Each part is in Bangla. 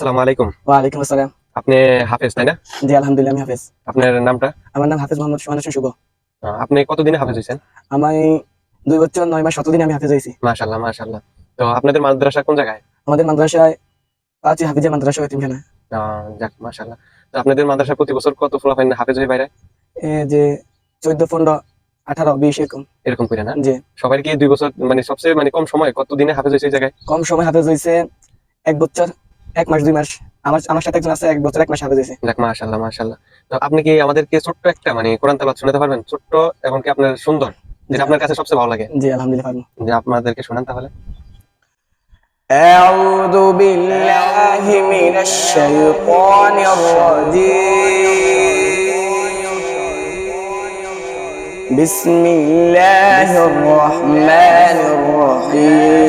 আসসালামু আলাইকুম। ওয়ালাইকুম আসসালাম। আপনি হাফেজ তাই না? জি আলহামদুলিল্লাহ আমি হাফেজ। আপনার নামটা? আমার নাম হাফেজ মোহাম্মদ সোহান শুভ। আপনি কতদিনে হাফেজ হয়েছেন? আমি দুই বছর নয় মাস শতদিন আমি হাফেজ হয়েছি। মাশাল্লাহ মাশাল্লাহ তো আপনাদের মাদ্রাসা কোন জায়গায়? আমাদের মাদ্রাসায় পাঁচই মাদ্রাসা তিনখানা যাক তো আপনাদের মাদ্রাসা প্রতি বছর কত হাফেজ হয়ে বাইরে যে চোদ্দ পনেরো আঠারো বিশ এরকম। এরকম করে না? যে সবাই কি দুই বছর মানে সবচেয়ে মানে কম সময় কত দিনে হাফেজ হয়েছে জায়গায়? কম সময় হাফেজ হয়েছে এক বছর এক মাস দুই মাস আমার আমার সাথে একজন আছে এক বছর এক মাস হাফেজ হয়েছে যাক মাশাল্লাহ মাশাল্লাহ তো আপনি কি আমাদেরকে ছোট্ট একটা মানে কোরআন তালাত শোনাতে পারবেন ছোট্ট এবং কি আপনার সুন্দর যেটা আপনার কাছে সবচেয়ে ভালো লাগে জি আলহামদুলিল্লাহ পারবো যে আপনাদেরকে শোনান তাহলে أعوذ بالله من الشيطان الرجيم بسم الله الرحمن الرحيم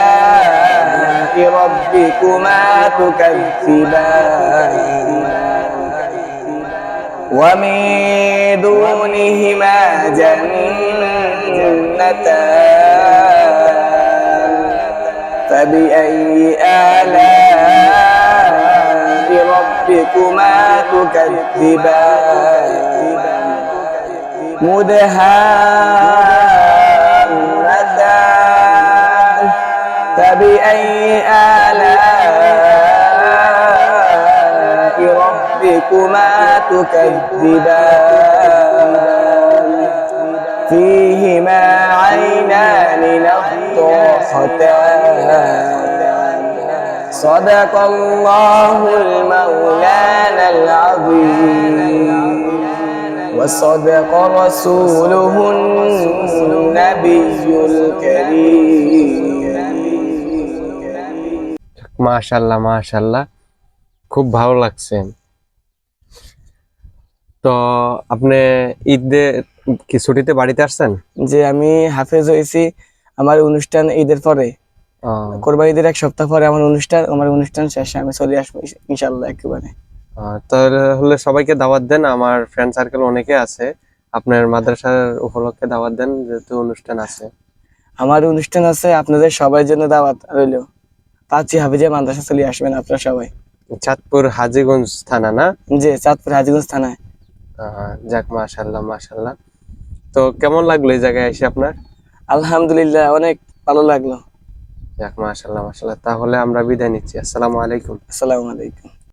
ربكما تكذبان. ومن دونهما جنتان. فبأي آلاء ربكما تكذبان؟ مدهامتان. فبأي آلاء ربكما تكذبان؟ فيهما عينان نضاختان صدق الله المولانا العظيم. وصدق رسوله النبي الكريم. মাশাল্লাহ মাশাল্লাহ। খুব ভালো লাগছে। তো আপনি ঈদে কি ছুটিতে বাড়িতে আসছেন? যে আমি হাফেজ হয়েছি আমার অনুষ্ঠান ঈদের পরে। কোরবানি ঈদের এক সপ্তাহ পরে আমার অনুষ্ঠান আমার অনুষ্ঠান শেষে আমি চলে আসব ইনশাল্লাহ একেবারে। তাহলে সবাইকে দাওয়াত দেন আমার ফ্রেন্ড সার্কেল অনেকে আছে। আপনার মাদ্রাসার উপলক্ষে দাওয়াত দেন যেহেতু অনুষ্ঠান আছে। আমার অনুষ্ঠান আছে আপনাদের সবাই জন্য দাওয়াত রইল। পাঁচই হাফিজে মাদ্রাসা চলে আসবেন আপনারা সবাই। চাঁদপুর হাজিগঞ্জ থানা না? জি চাঁদপুর হাজিগঞ্জ থানায়। যাক মাশাল্লাহ মাশাল্লাহ তো কেমন লাগল এই জায়গায় এসে আপনার? আলহামদুলিল্লাহ অনেক ভালো লাগল। যাক মাশাল্লাহ মাশাল্লাহ তাহলে আমরা বিদায় নিচ্ছি। আসসালামু আলাইকুম। আসসালামু আলাইকুম।